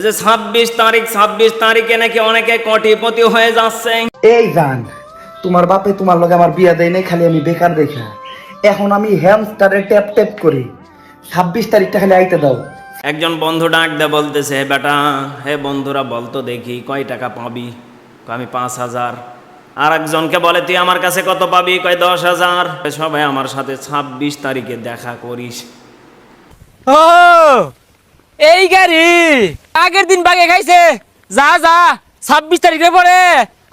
যে ছাব্বিশ তারিখ ছাব্বিশ তারিখে নাকি অনেকে কোটিপতি হয়ে যাচ্ছে। এই গান তোমার বাপে তোমার লগে আমার বিয়া দেয় নাই খালি আমি বেকার দেখা। এখন আমি হ্যামস্টারে ট্যাপ ট্যাপ করি। ছাব্বিশ তারিখটা খালি আইতে দাও। একজন বন্ধু ডাক দে বলতেছে "হে বেটা হে বন্ধুরা বলতো দেখি কয় টাকা পাবি? কয় আমি পাঁচ হাজার। আর একজনকে বলে তুই আমার কাছে কত পাবি? কয় দশ হাজার। সবাই আমার সাথে ছাব্বিশ তারিখে দেখা করিস। ও! এই গাড়ি, আগের দিন বাগে খাইছে। যা যা, ছাব্বিশ তারিখে পরে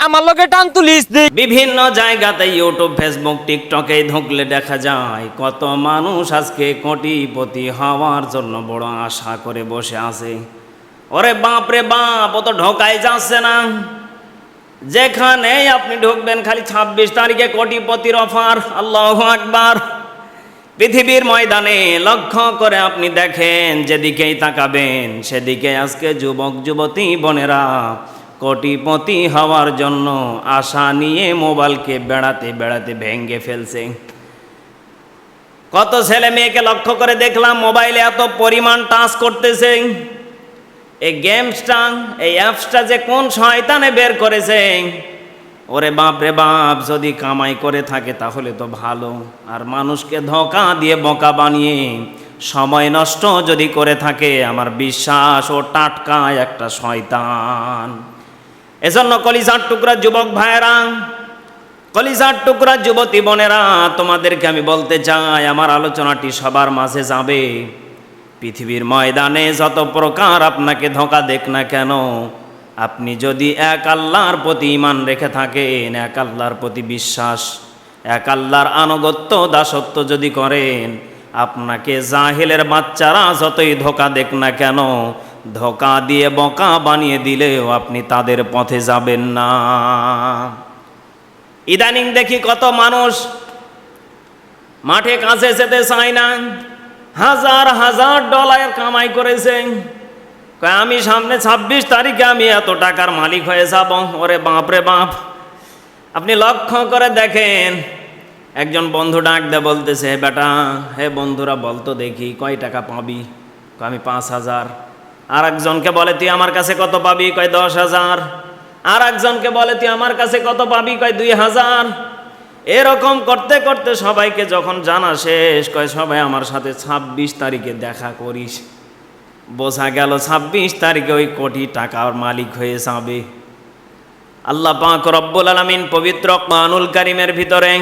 আমার লোকে টান তুলিস বিভিন্ন জায়গাতে ইউটিউব ফেসবুক টিকটকে ঢুকলে দেখা যায়, কত মানুষ আজকে কোটিপতি হওয়ার জন্য বড় আশা করে বসে আছে। ওরে বাপ রে বাপ, ও তো ঢোকাই যাচ্ছে না। যেখানে আপনি ঢুকবেন, খালি ছাব্বিশ তারিখে কোটিপতির অফার, আল্লাহ আকবার। পৃথিবীর ময়দানে লক্ষ্য করে আপনি দেখেন, যেদিকেই তাকাবেন, সেদিকে আজকে যুবক, যুবতী, বোনেরা কোটিপতি হওয়ার জন্য আশা নিয়ে মোবাইলকে বেড়াতে বেড়াতে ভেঙ্গে ফেলছে। কত ছেলে মেয়েকে লক্ষ্য করে দেখলাম মোবাইলে এত পরিমাণ টাচ করতেছে। এই গেমসটা, এই অ্যাপসটা যে কোন শয়তানে বের করেছে ওরে বাপ রে বাপ, যদি কামাই করে থাকে তাহলে তো ভালো। আর মানুষকে ধোকা দিয়ে বোকা বানিয়ে সময় নষ্ট যদি করে থাকে, আমার বিশ্বাস ও টাটকা একটা শয়তান। এজন্য কলিজার টুকরা যুবক ভাইয়েরা, কলিজার টুকরা যুবতী বোনেরা, তোমাদেরকে আমি বলতে চাই, আমার আলোচনাটি সবার মাঝে যাবে। পৃথিবীর ময়দানে যত প্রকার আপনাকে ধোকা দেখ না কেন আপনি যদি এক আল্লাহর প্রতি ইমান রেখে থাকেন, এক আল্লাহর প্রতি বিশ্বাস, এক আল্লাহর আনুগত্য দাসত্ব যদি করেন, আপনাকে জাহিলের বাচ্চারা যতই ধোকা দেখ না কেন, ধোকা দিয়ে বকা বানিয়ে দিলেও আপনি তাদের পথে যাবেন না। ইদানিং দেখি কত মানুষ মাঠে কাছে যেতে চায় না, হাজার হাজার ডলার কামাই করেছে। আমি সামনে ছাব্বিশ তারিখে আমি এত টাকার মালিক হয়ে যাব? ওরে বাপ রে বাপ, আপনি লক্ষ্য করে দেখেন। একজন বন্ধু ডাক দে বলতেছে "হে বেটা, হে বন্ধুরা বলতো দেখি, কয় টাকা পাবি? আমি পাঁচ হাজার। আর একজনকে বলে, তুই আমার কাছে কত পাবি? কয়, দশ হাজার। আর একজনকে বলে, তুই আমার কাছে কত পাবি? কয়, দুই হাজার। এরকম করতে করতে সবাইকে যখন জানা শেষ, কয়, সবাই আমার সাথে ছাব্বিশ তারিখে দেখা করিস। বোঝা গেল ছাব্বিশ তারিখে ওই কোটি টাকার মালিক হয়ে যাবে। আল্লাহ পাক রব্বুল আলমিন পবিত্র কানুল কারিমের ভিতরে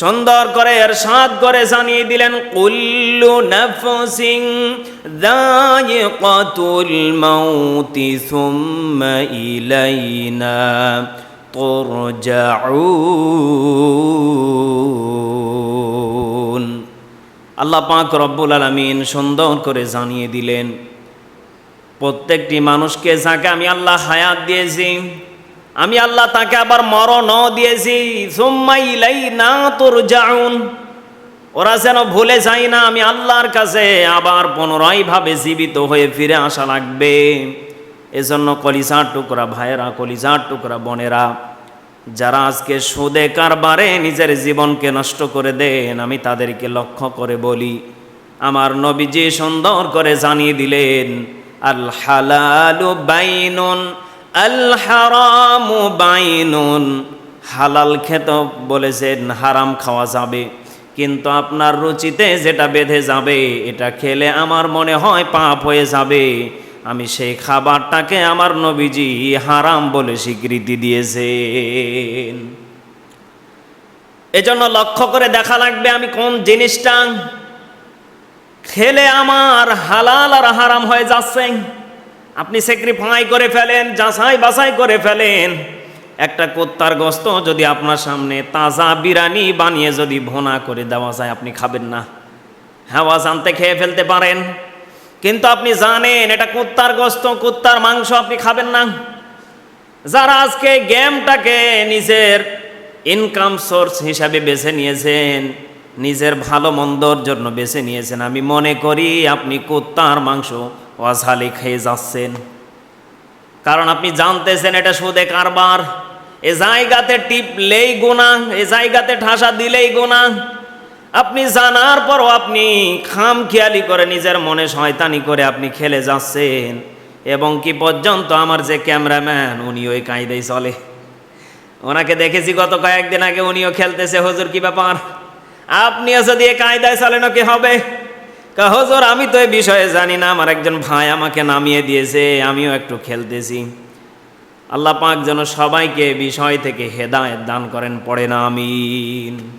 সুন্দর করে এর সাত করে জানিয়ে দিলেন, কুল্লু নাফসিং দায়িকাতুল মাউতি সুম্মা ইলাইনা তুরজাউন। আল্লাহ পাক রব্বুল আলমিন সুন্দর করে জানিয়ে দিলেন, প্রত্যেকটি মানুষকে যাকে আমি আল্লাহ হায়াত দিয়েছি, আমি আল্লাহ তাকে আবার মরণও দিয়েছি সুম্মাই ইলাই না তোর যাউন ওরা যেন ভুলে যায় না, আমি আল্লাহর কাছে আবার পুনরায় ভাবে জীবিত হয়ে ফিরে আসা লাগবে। এজন্য কলিজার টুকরা ভাইয়েরা, কলিজার টুকরা বোনেরা যারা আজকে সুদে কারবারে নিজের জীবনকে নষ্ট করে দেন, আমি তাদেরকে লক্ষ্য করে বলি, আমার নবীজি সুন্দর করে জানিয়ে দিলেন, আল হালালু বাইনুন, আল হারামু বাইনুন। হালাল খেত বলেছেন, হারাম খাওয়া যাবে। কিন্তু আপনার রুচিতে যেটা বেঁধে যাবে, এটা খেলে আমার মনে হয় পাপ হয়ে যাবে। আমি সেই খাবারটাকে আমার নবীজি হারাম বলে স্বীকৃতি দিয়েছেন। এজন্য লক্ষ্য করে দেখা লাগবে আমি কোন জিনিসটা খেলে আমার হালাল আর হারাম হয়ে যাচ্ছে। আপনি স্যাক্রিফাই করে ফেলেন, যাচাই বাছাই করে ফেলেন। একটা কোত্তার গস্ত যদি আপনার সামনে তাজা বিরানি বানিয়ে যদি ভোনা করে দেওয়া যায়, আপনি খাবেন না। হাওয়া জানতে খেয়ে ফেলতে পারেন। কিন্তু আপনি জানেন, এটা কুত্তার গোস্ত, কুত্তার মাংস, আপনি খাবেন না। যারা আজকে গেমটাকে নিজের ইনকাম সোর্স হিসাবে বেছে নিয়েছেন, নিজের ভালো মন্দর জন্য বেছে নিয়েছেন, আমি মনে করি আপনি কুত্তার মাংস অঝালে খেয়ে যাচ্ছেন। কারণ আপনি জানতেছেন এটা সুদে কারবার। এ জায়গাতে টিপলেই গোনা এ জায়গাতে ঠাসা দিলেই গোনা আপনি জানার পরও আপনি খাম খেয়ালি করে নিজের মনে শয়তানি করে আপনি খেলে যাচ্ছেন। এবং কি পর্যন্ত আমার যে ক্যামেরাম্যান উনি ওই কায়দায় চলে। ওনাকে দেখেছি গত কয়েকদিন আগে, উনিও খেলতেছে। হুজুর, কি ব্যাপার? আপনিও যদি এ কায়দায় চলেন কি হবে? হুজুর, আমি তো এই বিষয়ে জানি না। আমার একজন ভাই আমাকে নামিয়ে দিয়েছে, আমিও একটু খেলতেছি। আল্লাহ পাক যেন সবাইকে বিষয় থেকে হেদায়েত দান করেন পড়ে না আমিন।